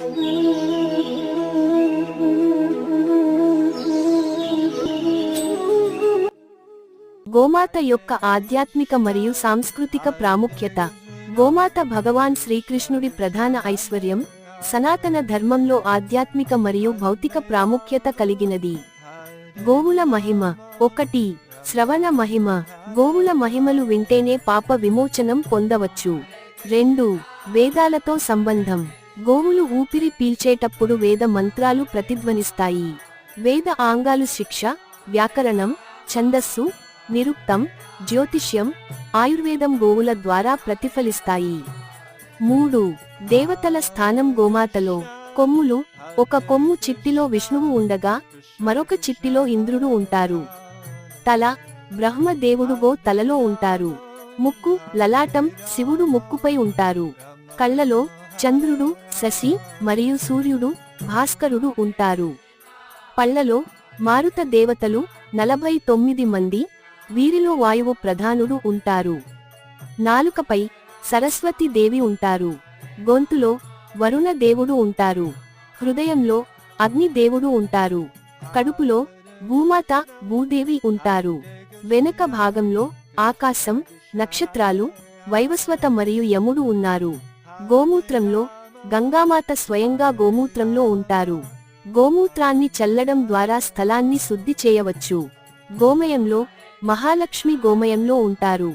గోమాత యొక్క ఆధ్యాత్మిక మరియు సాంస్కృతిక ప్రాముఖ్యత. గోమాత భగవాన్ శ్రీకృష్ణుడి ప్రధాన ఐశ్వర్యం సనాతన ధర్మంలో ఆధ్యాత్మిక మరియు భౌతిక ప్రాముఖ్యత కలిగినది. గోవుల మహిమ ఒకటి. శ్రవణ మహిమ గోవుల మహిమలు వింటేనే పాప విమోచనం పొందవచ్చు. రెండు. వేదాలతో సంబంధం. గోవులు ఊపిరి పీల్చేటప్పుడు వేద మంత్రాలు ప్రతిధ్వనిస్తాయి. వేద ఆంగాలు శిక్ష వ్యాకరణం ఛందస్సు నిరుక్తం జ్యోతిష్యం ఆయుర్వేదం గోవుల ద్వారా ప్రతిఫలిస్తాయి. మూడు. దేవతల స్థానం గోమాతలో. కొమ్ములు ఒక కొమ్ము చిట్టిలో విష్ణువు ఉండగా మరొక చిట్టిలో ఇంద్రుడు ఉంటారు. తల బ్రహ్మదేవుడు గో తలలో ఉంటారు. ముక్కు లలాటం శివుడు ముక్కుపై ఉంటారు. కళ్ళలో చంద్రుడు శశి మరియు సూర్యుడు భాస్కరుడు ఉంటారు. పళ్ళలో మారుత దేవతలు నలభై తొమ్మిది మంది వీరిలో వాయువు ప్రధానుడు ఉంటారు. నాలుకపై సరస్వతి దేవి ఉంటారు. గొంతులో వరుణ దేవుడు ఉంటారు. హృదయంలో అగ్ని దేవుడు ఉంటారు. కడుపులో భూమాత భూదేవి ఉంటారు. వెనుక భాగంలో ఆకాశం నక్షత్రాలు వైవస్వత మరియు యముడు ఉన్నారు. గోమూత్రంలో గంగామాత స్వయంగా గోమూత్రంలో ఉంటారు. గోమూత్రాన్ని చల్లడం ద్వారా స్థలాన్ని శుద్ధి చేయవచ్చు. గోమయంలో మహాలక్ష్మి గోమయంలో ఉంటారు.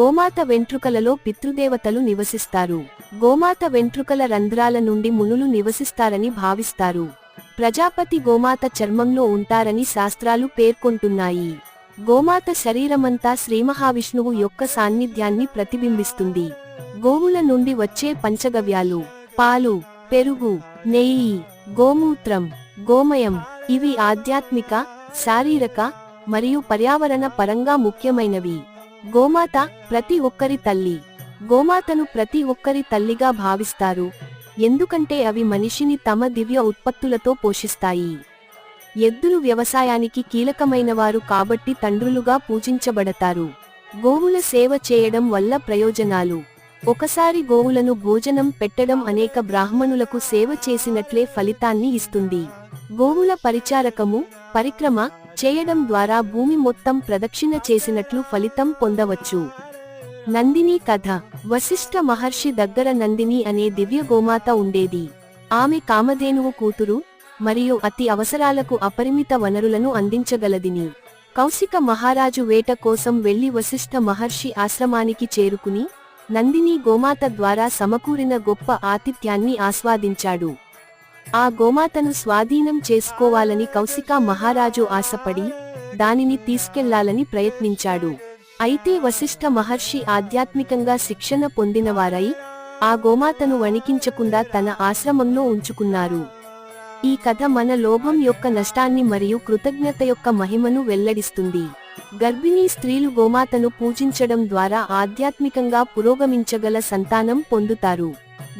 గోమాత వెంట్రుకలలో పితృదేవతలు నివసిస్తారు. గోమాత వెంట్రుకల రంధ్రాల నుండి మునులు నివసిస్తారని భావిస్తారు. ప్రజాపతి గోమాత చర్మంలో ఉంటారని శాస్త్రాలు పేర్కొంటున్నాయి. గోమాత శరీరమంతా శ్రీమహావిష్ణువు యొక్క సాన్నిధ్యాన్ని ప్రతిబింబిస్తుంది. గోవుల నుండి వచ్చే పంచగవ్యాలు పాలు పెరుగు నెయ్యి గోమూత్రం గోమయం ఇవి ఆధ్యాత్మిక శారీరక మరియు పర్యావరణ పరంగా ముఖ్యమైనవి. గోమాత ప్రతి ఒక్కరి తల్లి. గోమాతను ప్రతి ఒక్కరి తల్లిగా భావిస్తారు. ఎందుకంటే అవి మనిషిని తమ దివ్య ఉత్పత్తులతో పోషిస్తాయి. ఎద్దులు వ్యవసాయానికి కీలకమైనవారు కాబట్టి తండ్రులుగా పూజించబడతారు. గోవుల సేవ చేయడం వల్ల ప్రయోజనాలు. ఒకసారి గోవులను భోజనం పెట్టడం అనేక బ్రాహ్మణులకు సేవ చేసినట్లే ఫలితాన్ని ఇస్తుంది. గోవుల పరిచారకము పరిక్రమ చేయడం ద్వారా భూమి మొత్తం ప్రదక్షిణ చేసినట్లు ఫలితం పొందవచ్చు. నందిని కథ. వశిష్ఠ మహర్షి దగ్గర నందిని అనే దివ్య గోమాత ఉండేది. ఆమె కామధేనువు కూతురు మరియు అతి అవసరాలకు అపరిమిత వనరులను అందించగలదిని. కౌశిక మహారాజు వేట కోసం వెళ్ళి వశిష్ఠ మహర్షి ఆశ్రమానికి చేరుకుని నందిని గోమాత ద్వారా సమకూరిన గొప్ప ఆతిథ్యాన్ని ఆస్వాదించాడు. ఆ గోమాతను స్వాధీనం చేసుకోవాలని కౌశిక మహారాజు ఆశపడి దానిని తీసుకెళ్ళాలని ప్రయత్నించాడు. అయితే వశిష్ఠ మహర్షి ఆధ్యాత్మికంగా శిక్షణ పొందినవారై ఆ గోమాతను వణికించకుండా తన ఆశ్రమంలో ఉంచుకున్నారు. ఈ కథ మన లోభం యొక్క నష్టాన్ని మరియు కృతజ్ఞత యొక్క మహిమను వెల్లడిస్తుంది. గర్భిణీ స్త్రీలు గోమాతను పూజించడం ద్వారా ఆధ్యాత్మికంగా పురోగమించగల సంతానం పొందుతారు.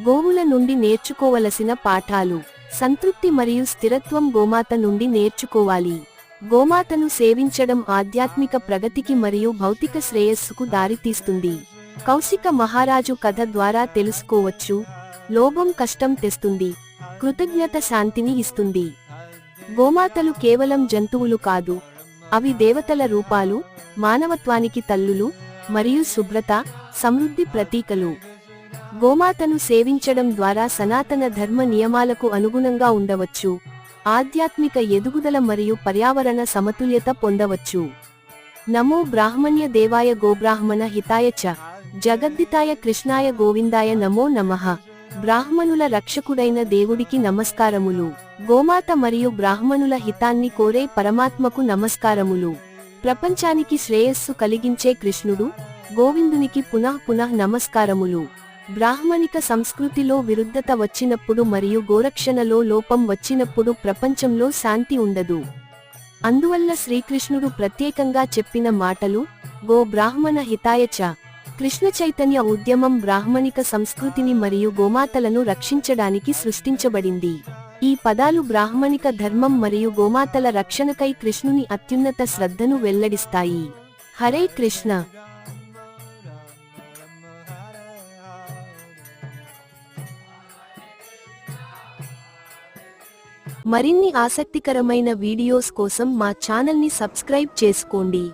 గోవుల నుండి నేర్చుకోవలసిన పాఠాలు సంతృప్తి మరియు స్థిరత్వం గోమాత నుండి నేర్చుకోవాలి. గోమాతను సేవించడం ఆధ్యాత్మిక ప్రగతికి మరియు భౌతిక శ్రేయస్సుకు దారితీస్తుంది. కౌశిక మహారాజు కథ ద్వారా తెలుసుకోవచ్చు. లోభం కష్టం తెస్తుంది. కృతజ్ఞత శాంతిని ఇస్తుంది. గోమాతలు కేవలం జంతువులు కాదు అవి దేవతల రూపాలు మానవత్వానికి తల్లులు మరియు శుభ్రత సమృద్ధి ప్రతీకలు. గోమాతను సేవించడం ద్వారా సనాతన ధర్మ నియమాలకు అనుగుణంగా ఉండవచ్చు. ఆధ్యాత్మిక ఎదుగుదల మరియు పర్యావరణ సమతుల్యత పొందవచ్చు. నమో బ్రాహ్మణ్య దేవాయ గోబ్రాహ్మణ హితాయ చ. జగద్దితాయ కృష్ణాయ గోవిందాయ నమో నమః. బ్రాహ్మణుల రక్షకుడైన దేవుడికి నమస్కారములు. గోమాత మరియు బ్రాహ్మణుల హితాన్ని కోరే పరమాత్మకు నమస్కారములు. ప్రపంచానికి శ్రేయస్సు కలిగించే కృష్ణుడు గోవిందునికి పునః పునః నమస్కారములు. బ్రాహ్మణిక సంస్కృతిలో విరుద్ధత వచ్చినప్పుడు మరియు గోరక్షణలో లోపం వచ్చినప్పుడు ప్రపంచంలో శాంతి ఉండదు. అందువల్ల శ్రీకృష్ణుడు ప్రత్యేకంగా చెప్పిన మాటలు గో బ్రాహ్మణ హితాయ చ. కృష్ణ చైతన్య ఉద్యమం బ్రాహ్మణిక సంస్కృతిని మరియు గోమాతలను రక్షించడానికి సృష్టించబడింది. ఈ పదాలు బ్రాహ్మణిక ధర్మం మరియు గోమాతల రక్షణకై కృష్ణుని అత్యున్నత శ్రద్ధను వెల్లడిస్తాయి. హరే కృష్ణ! మరిన్ని ఆసక్తికరమైన వీడియోస్ కోసం మా ఛానల్ని సబ్స్క్రైబ్ చేసుకోండి.